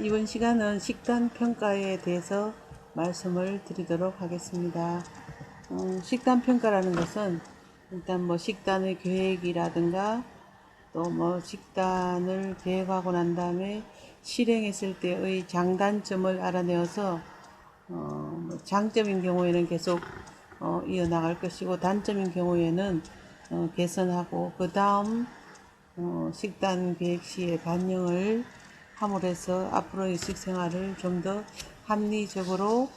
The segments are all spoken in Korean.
이번 시간은 식단 평가에 대해서 말씀을 드리도록 하겠습니다. 음, 식단 평가라는 것은 일단 뭐 식단의 계획이라든가 또 뭐 식단을 계획하고 난 다음에 실행했을 때의 장단점을 알아내어서 어, 뭐 장점인 경우에는 계속 어, 이어나갈 것이고 단점인 경우에는 어, 개선하고 그 다음 어, 식단 계획 시에 반영을 함으로 해서 앞으로의 식생활을 좀 더 합리적으로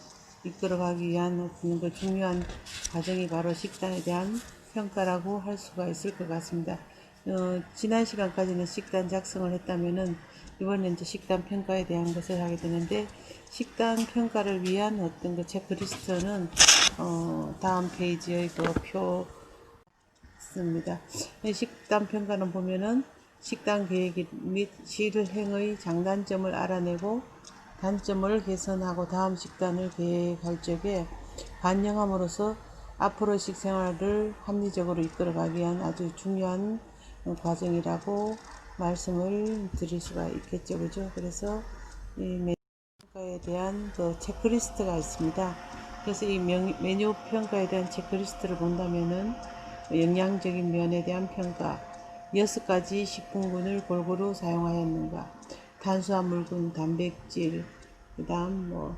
이끌어가기 위한 그 중요한 과정이 바로 식단에 대한 평가라고 할 수가 있을 것 같습니다. 어, 지난 시간까지는 식단 작성을 했다면은 이번에 이제 식단 평가에 대한 것을 하게 되는데 식단 평가를 위한 어떤 그 체크리스트는 어, 다음 페이지의 그표 있습니다. 이 식단 평가는 보면은 식단 계획 및 실행의 장단점을 알아내고 단점을 개선하고 다음 식단을 계획할 적에 반영함으로써 앞으로 식생활을 합리적으로 이끌어가기 위한 아주 중요한 과정이라고 말씀을 드릴 수가 있겠죠. 그죠? 그래서 이 평가에 대한 그 체크리스트가 있습니다. 그래서 이 명- 메뉴 평가에 대한 체크리스트를 본다면은 영양적인 면에 대한 평가, 여섯 가지 식품군을 골고루 사용하였는가, 탄수화물군, 단백질, 그 다음 뭐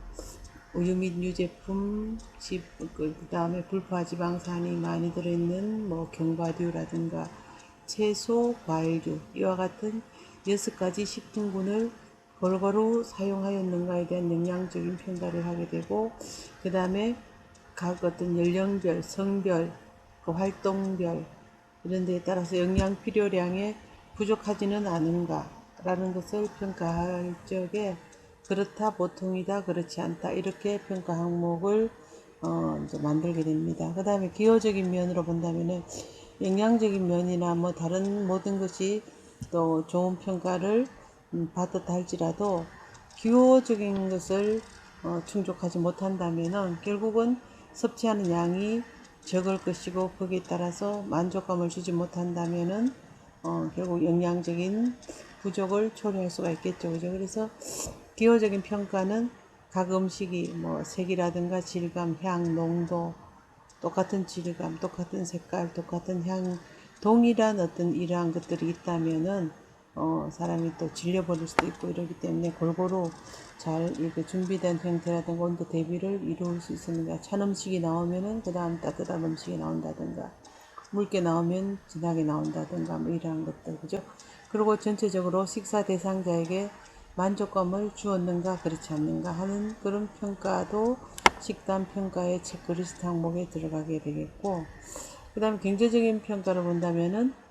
우유 및 유제품, 집, 그 다음에 불포화 지방산이 많이 들어있는 뭐 견과류라든가 채소, 과일류 이와 같은 여섯 가지 식품군을 골고루 사용하였는가에 대한 영양적인 평가를 하게 되고 그 다음에 각 어떤 연령별, 성별, 그 활동별 이런 데에 따라서 영양 필요량에 부족하지는 않은가라는 것을 평가할 적에 그렇다, 보통이다, 그렇지 않다 이렇게 평가 항목을 어, 이제 만들게 됩니다. 그 다음에 기호적인 면으로 본다면은 영양적인 면이나 뭐 다른 모든 것이 또 좋은 평가를 음, 받았다 할지라도 기호적인 것을 어, 충족하지 못한다면은 결국은 섭취하는 양이 적을 것이고 거기에 따라서 만족감을 주지 못한다면은 어, 결국 영양적인 부족을 초래할 수가 있겠죠. 그죠? 그래서 기호적인 평가는 각 음식이 뭐 색이라든가 질감, 향, 농도, 똑같은 질감, 똑같은 색깔, 똑같은 향, 동일한 어떤 이러한 것들이 있다면은 어, 사람이 또 질려버릴 수도 있고 이러기 때문에 골고루 잘 이렇게 준비된 형태라든가 온도 대비를 이룰 수 있습니다. 찬 음식이 나오면은 그 다음 따뜻한 음식이 나온다든가 묽게 나오면 진하게 나온다든가 뭐 이러한 것들 그죠? 그리고 전체적으로 식사 대상자에게 만족감을 주었는가 그렇지 않는가 하는 그런 평가도 식단 평가의 체크리스트 항목에 들어가게 되겠고 그 다음에 경제적인 평가를 본다면은 음,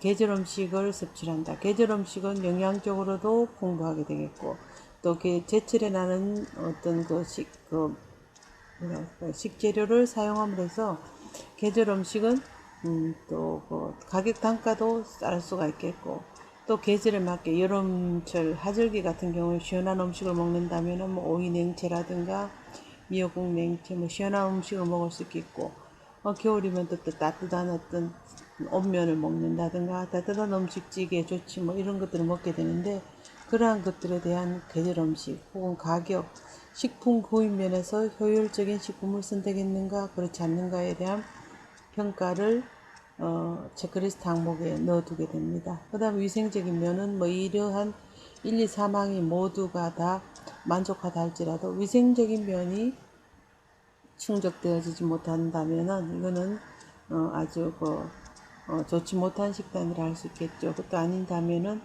계절 음식을 섭취한다. 계절 음식은 영양적으로도 풍부하게 되겠고 또그 제철에 나는 어떤 그 식, 그 식재료를 사용함으로 해서 계절 음식은 음, 또그 가격 단가도 쌀 수가 있겠고 또 계절에 맞게 여름철 하절기 같은 경우에 시원한 음식을 먹는다면은 뭐 오이 냉채라든가 미역국 냉채 뭐 시원한 음식을 먹을 수 있겠고 어, 겨울이면 또, 또 따뜻한 어떤 온면을 먹는다든가 따뜻한 음식 찌개 좋지 뭐 이런 것들을 먹게 되는데 그러한 것들에 대한 계절 음식 혹은 가격 식품 구입 면에서 효율적인 식품을 선택했는가 그렇지 않는가에 대한 평가를 어, 체크리스트 항목에 넣어두게 됩니다. 그 다음 위생적인 면은 뭐 이러한 1, 2, 3항이 모두가 다 만족하다 할지라도 위생적인 면이 충족되어지지 못한다면은 이거는 어, 아주 그 어, 좋지 못한 식단이라 할 수 있겠죠. 그것도 아닌다면은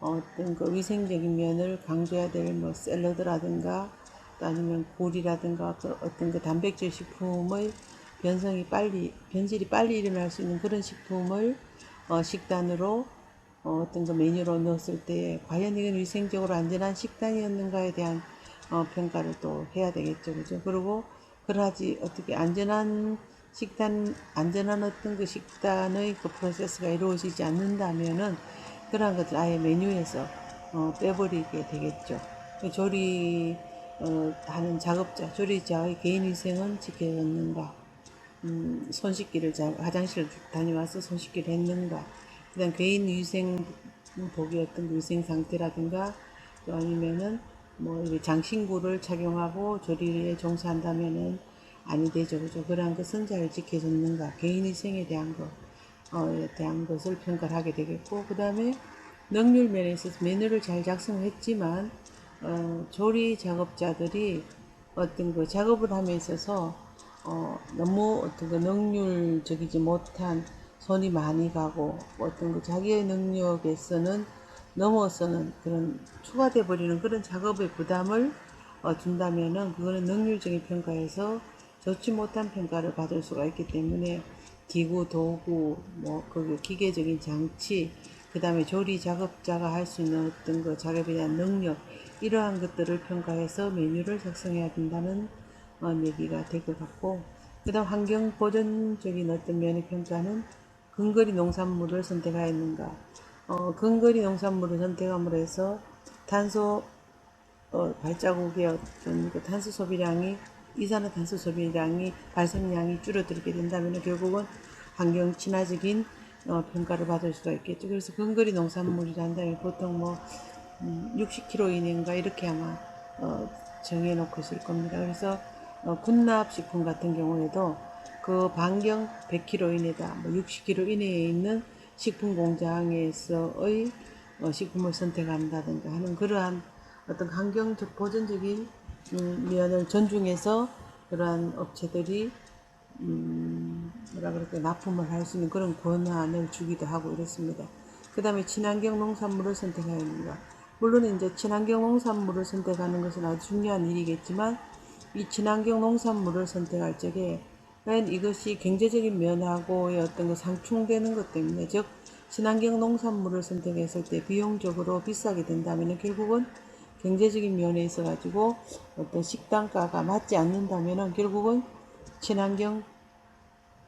어떤 그 위생적인 면을 강조해야 될 뭐 샐러드라든가 또 아니면 굴이라든가 그 어떤 그 단백질 식품의 변성이 빨리 변질이 빨리 일어날 수 있는 그런 식품을 어, 식단으로 어, 어떤 그 메뉴로 넣었을 때 과연 이건 위생적으로 안전한 식단이었는가에 대한 어, 평가를 또 해야 되겠죠, 그죠? 그리고 그러하지 어떻게 안전한 식단 안전한 어떤 그 식단의 그 프로세스가 이루어지지 않는다면은 그러한 것들 아예 메뉴에서 어, 빼버리게 되겠죠. 조리 어, 하는 작업자, 조리자의 개인 위생은 지켜졌는가? 음, 손 씻기를 잘 화장실 다녀와서 손 씻기를 했는가? 그다음 개인 위생 복이 어떤 위생 상태라든가 또 아니면은 뭐 장신구를 착용하고 조리에 종사한다면은 아니 되죠. 그죠? 그러한 것은 잘 지켜졌는가 개인위생에 대한 것 어, 대한 것을 평가를 하게 되겠고 그 다음에 능률 면에 있어서 메뉴를 잘 작성했지만 어, 조리 작업자들이 어떤 그 작업을 함에 있어서 어, 너무 어떤 그 능률적이지 못한 손이 많이 가고 어떤 그 자기의 능력에서는 넘어서는 그런 추가돼 버리는 그런 작업의 부담을 어, 준다면은 그거는 능률적인 평가에서 좋지 못한 평가를 받을 수가 있기 때문에 기구, 도구, 뭐, 그 기계적인 장치, 그 다음에 조리 작업자가 할 수 있는 어떤 그 작업에 대한 능력, 이러한 것들을 평가해서 메뉴를 작성해야 된다는 어, 얘기가 될 것 같고, 그 다음 환경 보전적인 어떤 면의 평가는 근거리 농산물을 선택하였는가. 어, 근거리 농산물을 선택함으로 해서 탄소 어, 발자국의 어떤 그 탄소 소비량이 이산화탄소 소비량이 발생량이 줄어들게 된다면 결국은 환경 친화적인 어, 평가를 받을 수가 있겠죠. 그래서 근거리 농산물이라 한다면 보통 뭐 음, 60kg 이내인가 이렇게 아마 어, 정해놓고 있을 겁니다. 그래서 어, 군납식품 같은 경우에도 그 반경 100km 이내다, 뭐 60km 이내에 있는 식품 공장에서의 어, 식품을 선택한다든가 하는 그러한 어떤 환경적 보전적인 음, 면을 존중해서 그러한 업체들이 음, 뭐라 그럴까 납품을 할 수 있는 그런 권한을 주기도 하고 이렇습니다. 그 다음에 친환경 농산물을 선택하는가. 물론 이제 친환경 농산물을 선택하는 것은 아주 중요한 일이겠지만 이 친환경 농산물을 선택할 적에 과연 이것이 경제적인 면하고의 어떤 그 상충되는 것 때문에 즉 친환경 농산물을 선택했을 때 비용적으로 비싸게 된다면 결국은 경제적인 면에 있어 가지고 어떤 식단가가 맞지 않는다면 결국은 친환경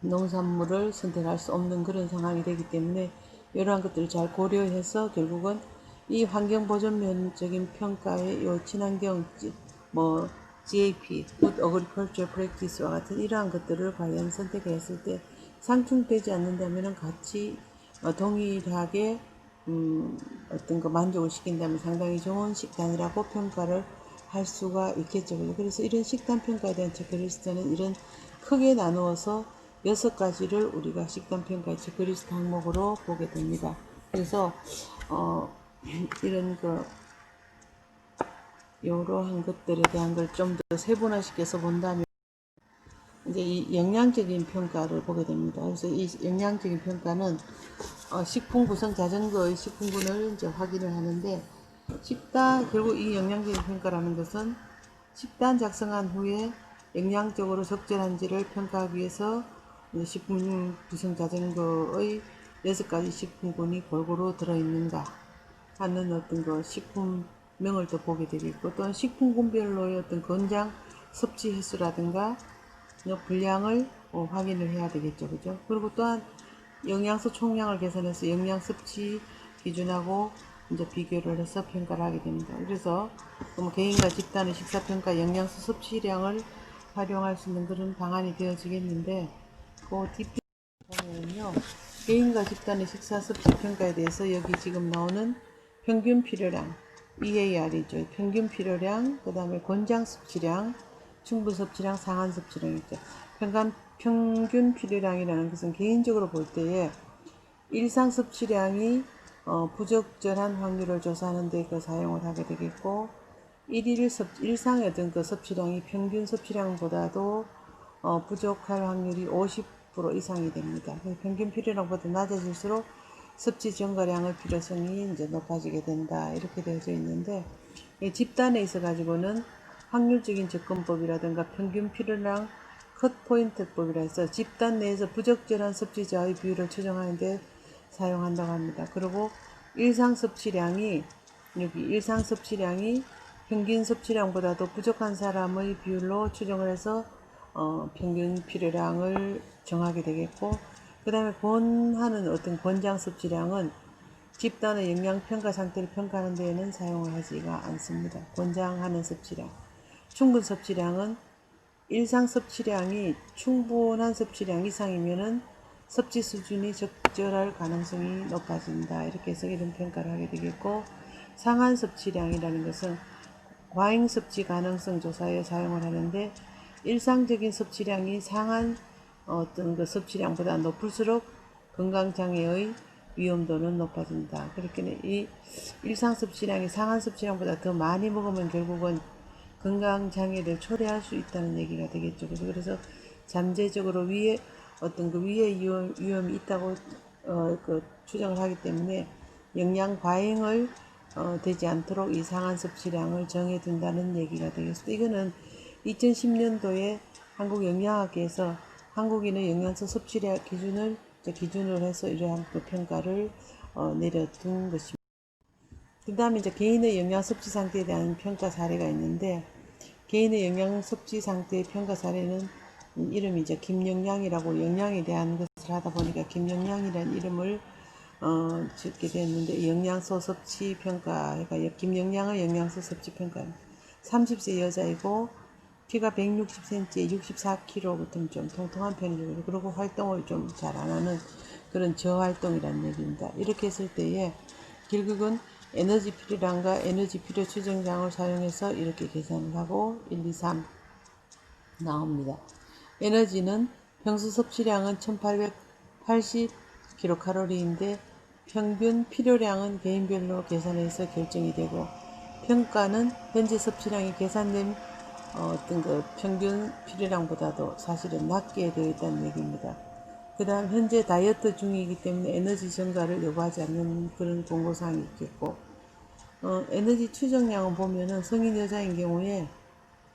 농산물을 선택할 수 없는 그런 상황이 되기 때문에 이러한 것들을 잘 고려해서 결국은 이 환경 보존면적인 평가의 요 친환경 지- 뭐 GAP, Good Agriculture Practice와 같은 이러한 것들을 과연 선택했을 때 상충되지 않는다면 같이 어, 동일하게 음, 어떤 거 만족을 시킨다면 상당히 좋은 식단이라고 평가를 할 수가 있겠죠. 그래서 이런 식단 평가에 대한 체크리스트는 이런 크게 나누어서 여섯 가지를 우리가 식단 평가의 체크리스트 항목으로 보게 됩니다. 그래서 어, 이런 그 이러한 것들에 대한 걸 좀 더 세분화시켜서 본다면 이제 이 영양적인 평가를 보게 됩니다. 그래서 이 영양적인 평가는 어, 식품 구성 자전거의 식품군을 이제 확인을 하는데 식단 결국 이 영양적인 평가라는 것은 식단 작성한 후에 영양적으로 적절한지를 평가하기 위해서 식품 구성 자전거의 여섯 가지 식품군이 골고루 들어있는가 하는 어떤 그 식품명을 또 보게 되겠고 또한 식품군별로의 어떤 권장 섭취 횟수라든가 이 분량을 어, 확인을 해야 되겠죠. 그죠? 그리고 또한 영양소 총량을 계산해서 영양 섭취 기준하고 이제 비교를 해서 평가를 하게 됩니다. 그래서 뭐 개인과 집단의 식사 평가 영양소 섭취량을 활용할 수 있는 그런 방안이 되어지겠는데 그 뒷부분 보면요 개인과 집단의 식사 섭취 평가에 대해서 여기 지금 나오는 평균 필요량 EAR이죠. 평균 필요량, 그 다음에 권장 섭취량, 충분 섭취량, 상한 섭취량 있죠. 평간, 평균 필요량이라는 것은 개인적으로 볼 때에 일상 섭취량이 어, 부적절한 확률을 조사하는 데 그 사용을 하게 되겠고 일일 섭, 일상의 어떤 그 섭취량이 평균 섭취량보다도 어, 부족할 확률이 50% 이상이 됩니다. 그 평균 필요량보다 낮아질수록 섭취 증가량의 필요성이 이제 높아지게 된다 이렇게 되어져 있는데 이 집단에 있어 가지고는 확률적인 접근법이라든가 평균 필요량 컷 포인트법이라 해서 집단 내에서 부적절한 섭취자의 비율을 추정하는 데 사용한다고 합니다. 그리고 일상 섭취량이 여기 일상 섭취량이 평균 섭취량보다도 부족한 사람의 비율로 추정을 해서 어, 평균 필요량을 정하게 되겠고 그 다음에 권하는 어떤 권장 섭취량은 집단의 영양 평가 상태를 평가하는 데에는 사용을 하지가 않습니다. 권장하는 섭취량. 충분 섭취량은 일상 섭취량이 충분한 섭취량 이상이면은 섭취 수준이 적절할 가능성이 높아진다. 이렇게 해서 이런 평가를 하게 되겠고, 상한 섭취량이라는 것은 과잉 섭취 가능성 조사에 사용을 하는데 일상적인 섭취량이 상한 어떤 그 섭취량보다 높을수록 건강 장애의 위험도는 높아진다. 그렇게 이 일상 섭취량이 상한 섭취량보다 더 많이 먹으면 결국은 건강 장애를 초래할 수 있다는 얘기가 되겠죠. 그래서 잠재적으로 위에 어떤 그 위에 위험, 위험이 있다고 어, 그 추정을 하기 때문에 영양 과잉을 어, 되지 않도록 이상한 섭취량을 정해둔다는 얘기가 되겠습니다. 이거는 2010년도에 한국영양학회에서 한국인의 영양소 섭취량 기준을 기준으로 해서 이러한 그 평가를 어, 내려둔 것입니다. 그 다음에 이제 개인의 영양 섭취 상태에 대한 평가 사례가 있는데 개인의 영양 섭취 상태의 평가 사례는 음, 이름이 이제 김영양이라고 영양에 대한 것을 하다 보니까 김영양이라는 이름을 어, 짓게 됐는데 이 영양소 섭취 평가가 김영양의 영양소 섭취 평가 30세 여자이고 키가 160cm에 64kg부터 좀 통통한 편이고 그리고 활동을 좀 잘 안 하는 그런 저활동이라는 얘기입니다. 이렇게 했을 때에 결국은 에너지 필요량과 에너지 필요 추정량을 사용해서 이렇게 계산을 하고 1, 2, 3 나옵니다. 에너지는 평소 섭취량은 1880kcal인데 평균 필요량은 개인별로 계산해서 결정이 되고 평가는 현재 섭취량이 계산된 어, 어떤 그 평균 필요량보다도 사실은 낮게 되어 있다는 얘기입니다. 그 다음 현재 다이어트 중이기 때문에 에너지 증가를 요구하지 않는 그런 공고사항이 있겠고 어, 에너지 추정량을 보면은 성인 여자인 경우에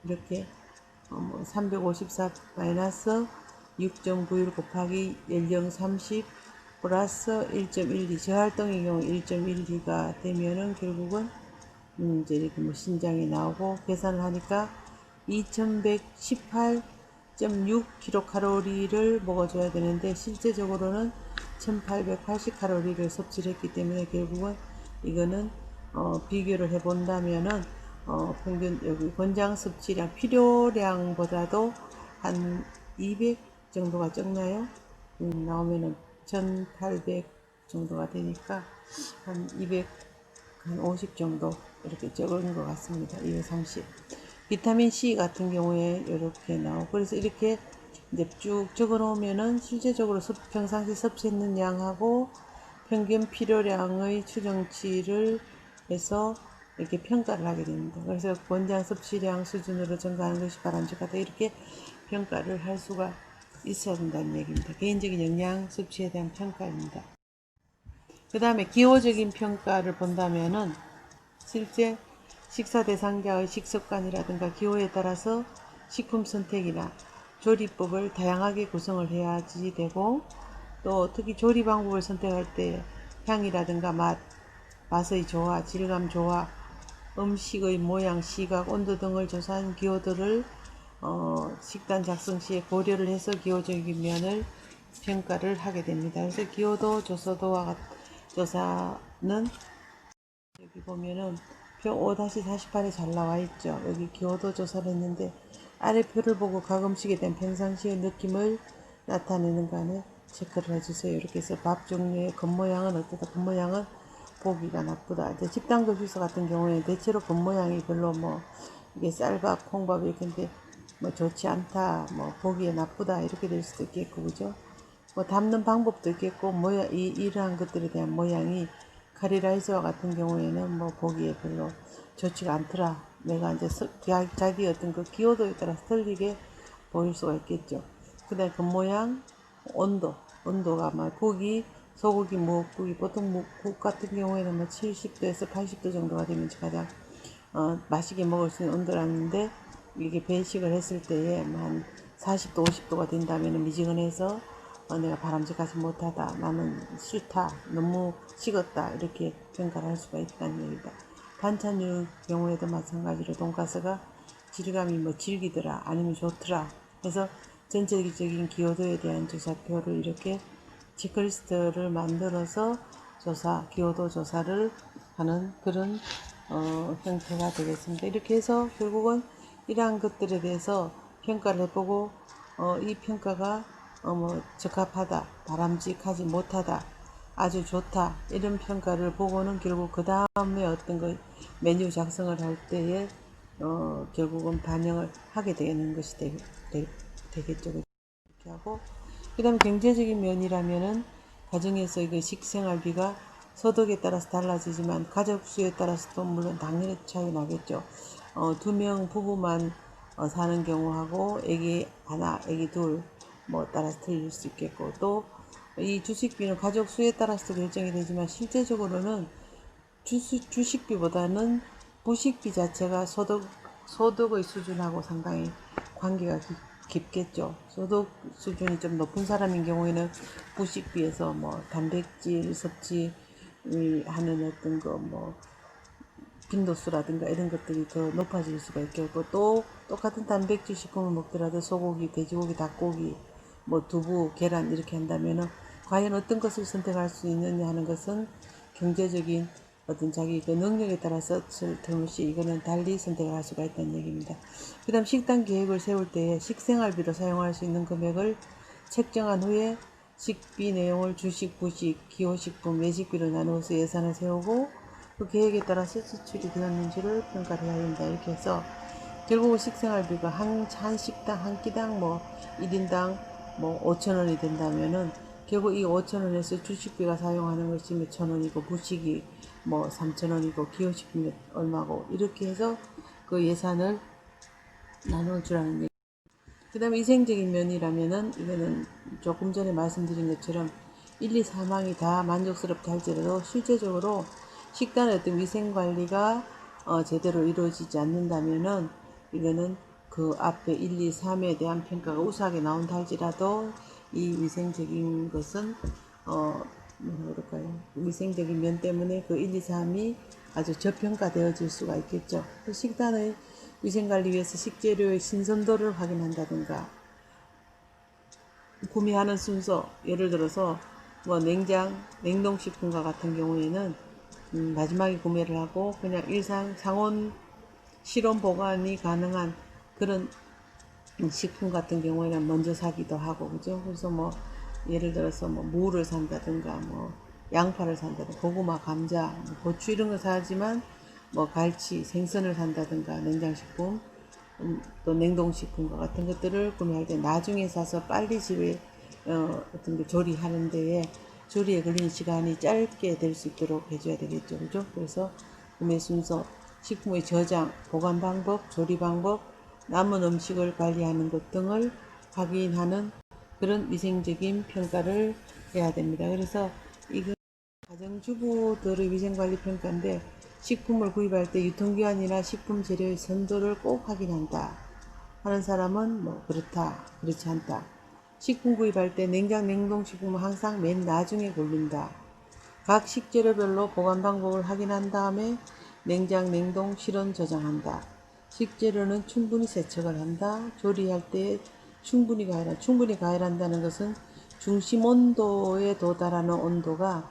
이렇게 어, 뭐 354 마이너스 6.91 곱하기 연령 30 플러스 1.12 저활동의 경우 1.12가 되면은 결국은 음, 이제 이렇게 뭐 신장이 나오고 계산을 하니까 2118.6kcal를 먹어줘야 되는데 실제적으로는 1880 칼로리를 섭취를 했기 때문에 결국은 이거는 어, 비교를 해 본다면은 어, 평균 여기 권장 섭취량 필요량보다도 한 200 정도가 적나요? 음, 나오면은 1800 정도가 되니까 한 200, 한 50 정도 이렇게 적은 것 같습니다. 230. 비타민 C 같은 경우에 이렇게 나오고 그래서 이렇게 이제 쭉 적어 놓으면은 실제적으로 섭, 평상시 섭취했는 양하고 평균 필요량의 추정치를 해서 이렇게 평가를 하게 됩니다. 그래서 권장 섭취량 수준으로 증가하는 것이 바람직하다 이렇게 평가를 할 수가 있어야 된다는 얘기입니다. 개인적인 영양 섭취에 대한 평가입니다. 그 다음에 기호적인 평가를 본다면은 실제 식사 대상자의 식습관이라든가 기호에 따라서 식품 선택이나 조리법을 다양하게 구성을 해야지 되고 또 특히 조리 방법을 선택할 때 향이라든가 맛, 맛의 조화, 질감 조화, 음식의 모양, 시각, 온도 등을 조사한 기호들을 어, 식단 작성 시에 고려를 해서 기호적인 면을 평가를 하게 됩니다. 그래서 기호도 조서도와 같, 조사는 여기 보면은 표 5-48에 잘 나와 있죠. 여기 기호도 조사를 했는데 아래 표를 보고 각 음식에 대한 평상시의 느낌을 나타내는 간에 체크를 해주세요. 이렇게 해서 밥 종류의 겉모양은 어떠다? 겉모양은 보기가 나쁘다. 이제 집단 급식소 같은 경우에 대체로 겉모양이 별로 뭐 이게 쌀밥, 콩밥 이렇게인데 뭐 좋지 않다, 뭐 보기에 나쁘다 이렇게 될 수도 있겠고 그죠? 뭐 담는 방법도 있겠고 모양 이 이러한 것들에 대한 모양이 카리라이스와 같은 경우에는 뭐 보기에 별로 좋지가 않더라. 내가 이제 서, 자기 어떤 그 기호도에 따라서 틀리게 보일 수가 있겠죠. 그 다음에 그 모양, 온도, 온도가 막 고기, 소고기, 무국이 보통 무국 같은 경우에는 뭐 70도에서 80도 정도가 되면 가장 어, 맛있게 먹을 수 있는 온도라는데 이게 배식을 했을 때에 뭐한 40도, 50도가 된다면 미지근해서 어, 내가 바람직하지 못하다. 나는 싫다. 너무 식었다. 이렇게 평가를 할 수가 있다는 얘기다. 반찬류 경우에도 마찬가지로 돈가스가 질감이 뭐 질기더라. 아니면 좋더라. 그래서 전체적인 기호도에 대한 조사표를 이렇게 체크리스트를 만들어서 조사, 기호도 조사를 하는 그런 어, 형태가 되겠습니다. 이렇게 해서 결국은 이러한 것들에 대해서 평가를 해보고 어, 이 평가가 어, 뭐 적합하다, 바람직하지 못하다 아주 좋다 이런 평가를 보고는 결국 그 다음에 어떤 거 메뉴 작성을 할 때에 어, 결국은 반영을 하게 되는 것이 되, 되, 되 겠죠. 이렇게 하고 그 다음 경제적인 면이라면은 가정에서 이거 식생활비가 소득에 따라서 달라지지만 가족 수에 따라서도 물론 당연히 차이 나겠죠. 어, 두 명 부부만 어, 사는 경우하고 아기 하나, 아기 둘 뭐 따라서 틀릴 수 있겠고 또 이 주식비는 가족 수에 따라서 결정이 되지만 실제적으로는 주수, 주식비보다는 부식비 자체가 소득, 소득의 수준하고 상당히 관계가 깊, 깊겠죠. 소득 수준이 좀 높은 사람인 경우에는 부식비에서 뭐 단백질 섭취 하는 어떤 거뭐 빈도수라든가 이런 것들이 더 높아질 수가 있겠고 또 똑같은 단백질 식품을 먹더라도 소고기, 돼지고기, 닭고기, 뭐 두부, 계란 이렇게 한다면은 과연 어떤 것을 선택할 수 있느냐 하는 것은 경제적인 어떤 자기 그 능력에 따라서 틀림없이 이거는 달리 선택을 할 수가 있다는 얘기입니다. 그 다음 식단 계획을 세울 때 식생활비로 사용할 수 있는 금액을 책정한 후에 식비 내용을 주식, 부식, 기호식품, 외식비로 나누어서 예산을 세우고 그 계획에 따라서 지출이 되었는지를 평가를 해야 된다. 이렇게 해서 결국은 식생활비가 한, 한 식당, 한 끼당 뭐 1인당 뭐 5천원이 된다면은 결국 이 5천원에서 주식비가 사용하는 것이 몇 천원이고 부식이 뭐 3천원이고 기호식품이 얼마고 이렇게 해서 그 예산을 나눠 주라는 얘기. 그 다음에 위생적인 면이라면은 이거는 조금 전에 말씀드린 것처럼 1, 2, 4망이 다 만족스럽다 할지라도 실제적으로 식단의 어떤 위생 관리가 어, 제대로 이루어지지 않는다면은 이거는 그 앞에 1, 2, 3에 대한 평가가 우수하게 나온다 할지라도 이 위생적인 것은 어 뭐라 그럴까요? 위생적인 면 때문에 그 1, 2, 3이 아주 저평가되어질 수가 있겠죠. 그 식단의 위생관리 위해서 식재료의 신선도를 확인한다든가 구매하는 순서 예를 들어서 뭐 냉장 냉동식품과 같은 경우에는 음, 마지막에 구매를 하고 그냥 일상 상온 실온 보관이 가능한 그런 식품 같은 경우에는 먼저 사기도 하고 그죠? 그래서 뭐 예를 들어서 뭐 무를 산다든가 뭐 양파를 산다든가 고구마 감자 뭐 고추 이런 거 사지만 뭐 갈치 생선을 산다든가 냉장식품 음, 또 냉동식품과 같은 것들을 구매할 때 나중에 사서 빨리 집에 어, 어떤 게 조리하는 데에 조리에 걸리는 시간이 짧게 될 수 있도록 해줘야 되겠죠. 그죠? 그래서 구매 순서 식품의 저장 보관 방법 조리 방법 남은 음식을 관리하는 것 등을 확인하는 그런 위생적인 평가를 해야 됩니다. 그래서 이거 가정주부들의 위생관리 평가인데 식품을 구입할 때 유통기한이나 식품 재료의 선도를 꼭 확인한다. 하는 사람은 뭐 그렇다 그렇지 않다. 식품 구입할 때 냉장 냉동식품은 항상 맨 나중에 고른다. 각 식재료별로 보관 방법을 확인한 다음에 냉장 냉동 실온 저장한다 식재료는 충분히 세척을 한다 조리할 때 충분히 가열한 충분히 가열한다는 것은 중심 온도에 도달하는 온도가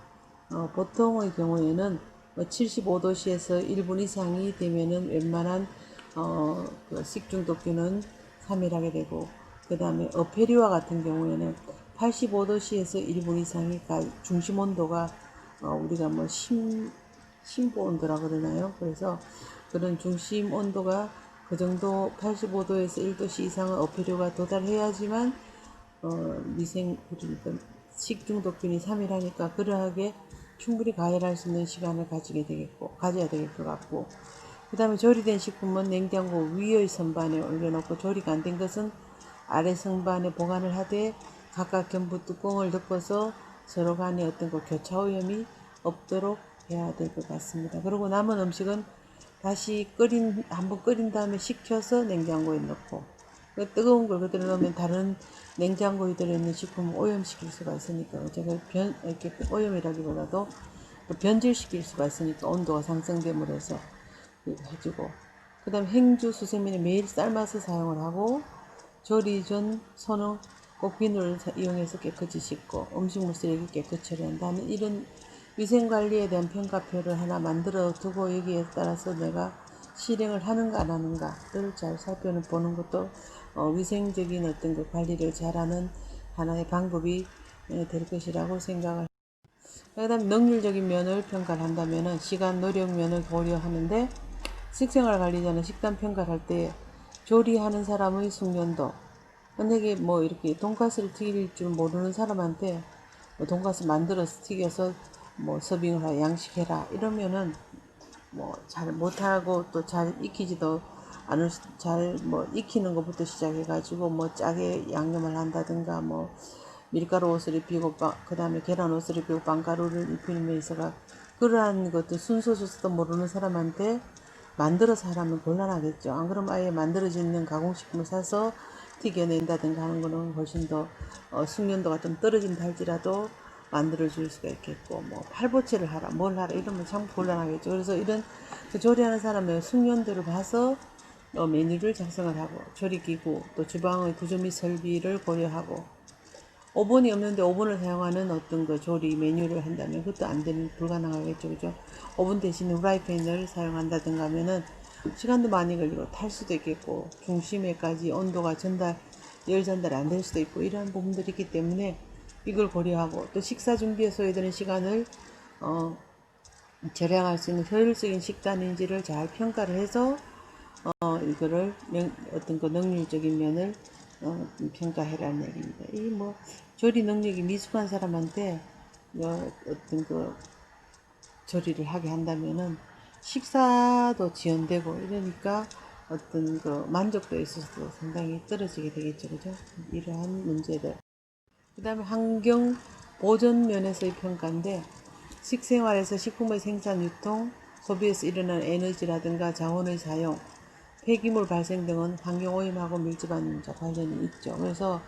어, 보통의 경우에는 75도씨에서 1분 이상이 되면은 웬만한 어, 그 식중독균은 사멸하게 되고 그 다음에 어페리와 같은 경우에는 85도씨에서 1분 이상이 가, 중심 온도가 어, 우리가 뭐 심, 심보 온도라 그러나요? 그래서 그런 중심 온도가 그 정도 85도에서 1도씨 이상의 어패류가 도달해야지만 어, 미생 그러니까 식중독균이 사멸하니까 그러하게 충분히 가열할 수 있는 시간을 가지게 되겠고 가져야 될것 같고 그 다음에 조리된 식품은 냉장고 위의 선반에 올려놓고 조리가 안 된 것은 아래 선반에 보관을 하되 각각 견부 뚜껑을 덮어서 서로 간에 어떤 그 교차 오염이 없도록 해야 될 것 같습니다. 그리고 남은 음식은 다시 끓인 한번 끓인 다음에 식혀서 냉장고에 넣고 그 뜨거운 걸 그대로 넣으면 다른 냉장고에 들어있는 식품을 오염시킬 수가 있으니까 제가 변 이렇게 오염이라기보다도 또 변질시킬 수가 있으니까 온도가 상승됨으로 해서 해주고 그 다음 행주 수세미는 매일 삶아서 사용을 하고 조리 전 손은 꼭 비누를 이용해서 깨끗이 씻고 음식물 쓰레기 깨끗이 처리한다는 이런 위생관리에 대한 평가표를 하나 만들어 두고 여기에 따라서 내가 실행을 하는가 안 하는가를 잘 살펴보는 것도 어, 위생적인 어떤 그 관리를 잘하는 하나의 방법이 될 것이라고 생각을 그 다음에 능률적인 면을 평가를 한다면은 시간 노력 면을 고려하는데 식생활 관리자는 식단 평가를 할 때 조리하는 사람의 숙련도 만약에 뭐 이렇게 돈가스를 튀길 줄 모르는 사람한테 뭐 돈가스 만들어서 튀겨서 뭐 서빙을 하라 양식해라 이러면은 뭐 잘 못하고 또 잘 익히지도 않을 잘뭐 익히는 것부터 시작해 가지고 뭐 짜게 양념을 한다든가 뭐 밀가루 옷을 입히고 그 다음에 계란 옷을 입히고 빵가루를 입히는 데 있어가 그러한 것도 순서조차도 모르는 사람한테 만들어서 하라면 곤란하겠죠. 안 그러면 아예 만들어지는 가공식품을 사서 튀겨낸다든가 하는 거는 훨씬 더 어, 숙련도가 좀 떨어진다 할지라도 만들어 줄 수가 있겠고 뭐 팔보채를 하라 뭘 하라 이러면 참 곤란하겠죠. 그래서 이런 그 조리하는 사람의 숙련도를 봐서 어, 메뉴를 작성을 하고 조리기구 또 주방의 구조 및 설비를 고려하고 오븐이 없는데 오븐을 사용하는 어떤 그 조리 메뉴를 한다면 그것도 안 되는 불가능하겠죠 그죠 오븐 대신 후라이팬을 사용한다든가 하면은 시간도 많이 걸리고 탈 수도 있겠고 중심에까지 온도가 전달 열 전달이 안될 수도 있고 이러한 부분들이 있기 때문에 이걸 고려하고 또 식사 준비에 소요되는 시간을 어, 절약할 수 있는 효율적인 식단인지를 잘 평가를 해서 어, 이거를 명- 어떤 그 능률적인 면을 어, 평가해라는 얘기입니다. 이 뭐 조리 능력이 미숙한 사람한테 어, 어떤 그 조리를 하게 한다면은 식사도 지연되고 이러니까 어떤 그 만족도에 있어서도 상당히 떨어지게 되겠죠, 그죠? 이러한 문제들. 그 다음에 환경 보존 면에서의 평가인데 식생활에서 식품의 생산, 유통, 소비에서 일어나는 에너지라든가 자원의 사용, 폐기물 발생 등은 환경 오염하고 밀접한 관련이 있죠. 그래서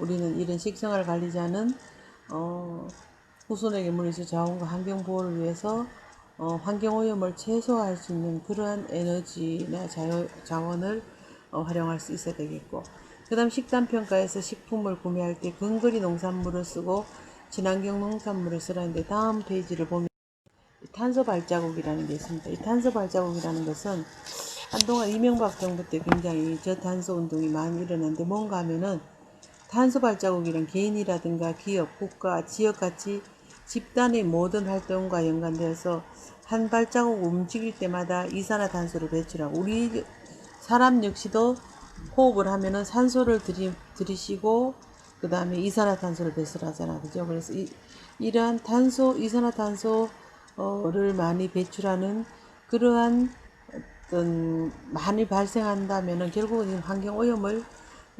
우리는 이런 식생활 관리자는 어, 후손에게 물리적 자원과 환경 보호를 위해서 어, 환경 오염을 최소화할 수 있는 그러한 에너지나 자원을 어, 활용할 수 있어야 되겠고 그 다음 식단 평가에서 식품을 구매할 때 근거리 농산물을 쓰고 친환경 농산물을 쓰라는데 다음 페이지를 보면 탄소 발자국이라는 게 있습니다. 이 탄소 발자국이라는 것은 한동안 이명박 정부 때 굉장히 저탄소 운동이 많이 일어났는데 뭔가 하면은 탄소 발자국이란 개인이라든가 기업, 국가, 지역 같이 집단의 모든 활동과 연관되어서 한 발자국 움직일 때마다 이산화탄소를 배출하고 우리 사람 역시도 호흡을 하면은 산소를 들이, 들이쉬고 그 다음에 이산화탄소를 배출하잖아 그죠 그래서 이, 이러한 탄소 이산화탄소를 많이 배출하는 그러한 어떤 많이 발생한다면은 결국은 환경 오염을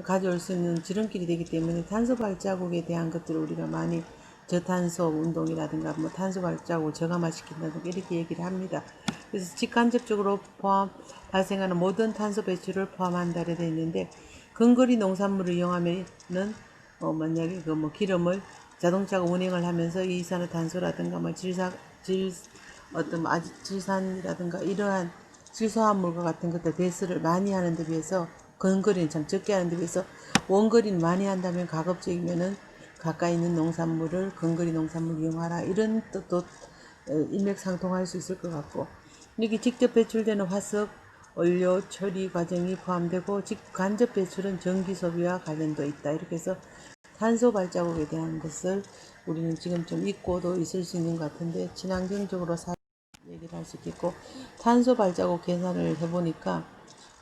가져올 수 있는 지름길이 되기 때문에 탄소 발자국에 대한 것들을 우리가 많이 저탄소 운동이라든가 뭐 탄소 발자국을 저감화시킨다든가 이렇게 얘기를 합니다. 그래서 직간접적으로 포함 발생하는 모든 탄소 배출을 포함한다 되어 있는데 근거리 농산물을 이용하면은 어 만약에 그 뭐 기름을 자동차가 운행을 하면서 이 이산화탄소라든가 뭐 질사 질 어떤 뭐 아직 질산이라든가 이러한 질소화물과 같은 것들 배수를 많이 하는 데 비해서 근거리는 참 적게 하는 데 비해서 원거리는 많이 한다면 가급적이면은 가까이 있는 농산물을 근거리 농산물 이용하라. 이런 뜻도 어, 일맥상통할 수 있을 것 같고 여기 직접 배출되는 화석 원료 처리 과정이 포함되고 직간접 배출은 전기 소비와 관련도 있다. 이렇게 해서 탄소 발자국에 대한 것을 우리는 지금 좀 잊고도 있을 수 있는 것 같은데 친환경적으로 사 얘기를 할 수 있겠고 탄소 발자국 계산을 해보니까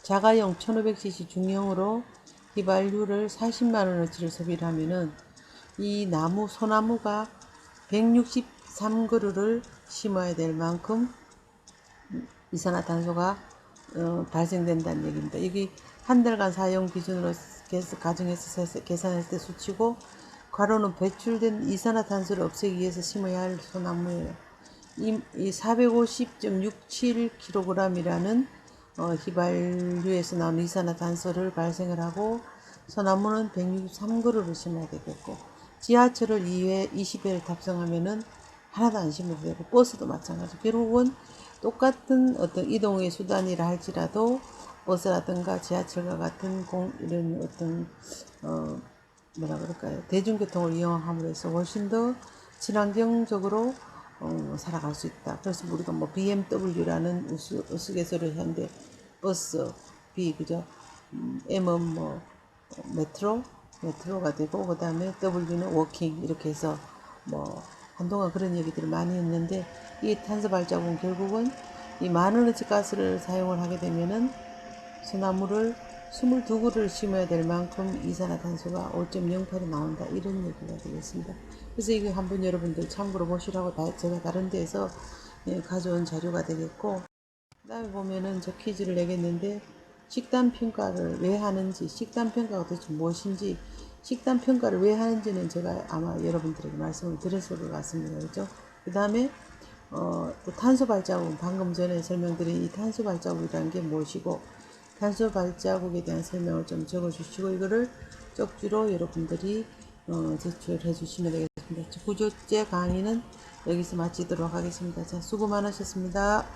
자가용 1500cc 중형으로 휘발유를 40만 원어치를 소비를 하면은 이 나무 소나무가 163그루를 심어야 될 만큼 이산화탄소가 어, 발생된다는 얘기입니다. 여기 한 달간 사용 기준으로 가정에서 세- 계산했을 때 수치고 괄호는 배출된 이산화탄소를 없애기 위해서 심어야 할 소나무예요. 이, 이 450.67kg이라는 어, 휘발유에서 나온 이산화탄소를 발생을 하고 소나무는 163그루를 심어야 되겠고 지하철을 2회 20회를 탑승하면은 하나도 안 심어도 되고 버스도 마찬가지 결국은 똑같은 어떤 이동의 수단이라 할지라도 버스라든가 지하철과 같은 공 이런 어떤 어 뭐라 그럴까요 대중교통을 이용함으로 해서 훨씬 더 친환경적으로 어, 살아갈 수 있다. 그래서 우리가 뭐 BMW라는 우스, 우스갯소리를 하는데 버스, B 그죠? 음, M은 뭐 메트로, 메트로가 되고 그 다음에 W는 워킹 이렇게 해서 뭐 한동안 그런 얘기들을 많이 했는데 이 탄소 발자국은 결국은 이 많은 가스를 사용을 하게 되면은 소나무를 22그루를 심어야 될 만큼 이산화탄소가 5.08이 나온다 이런 얘기가 되겠습니다. 그래서 이거 한번 여러분들 참고로 보시라고 다- 제가 다른 데에서 예, 가져온 자료가 되겠고 그 다음에 보면은 저 퀴즈를 내겠는데 식단 평가를 왜 하는지 식단 평가가 도대체 무엇인지 식단 평가를 왜 하는지는 제가 아마 여러분들에게 말씀을 드렸을 것 같습니다. 그죠? 그 다음에 어, 또 탄소 발자국 방금 전에 설명드린 이 탄소 발자국이라는 게 무엇이고 탄소 발자국에 대한 설명을 좀 적어주시고 이거를 쪽지로 여러분들이 어, 제출해 주시면 되겠습니다. 구조제 강의는 여기서 마치도록 하겠습니다. 자, 수고 많으셨습니다.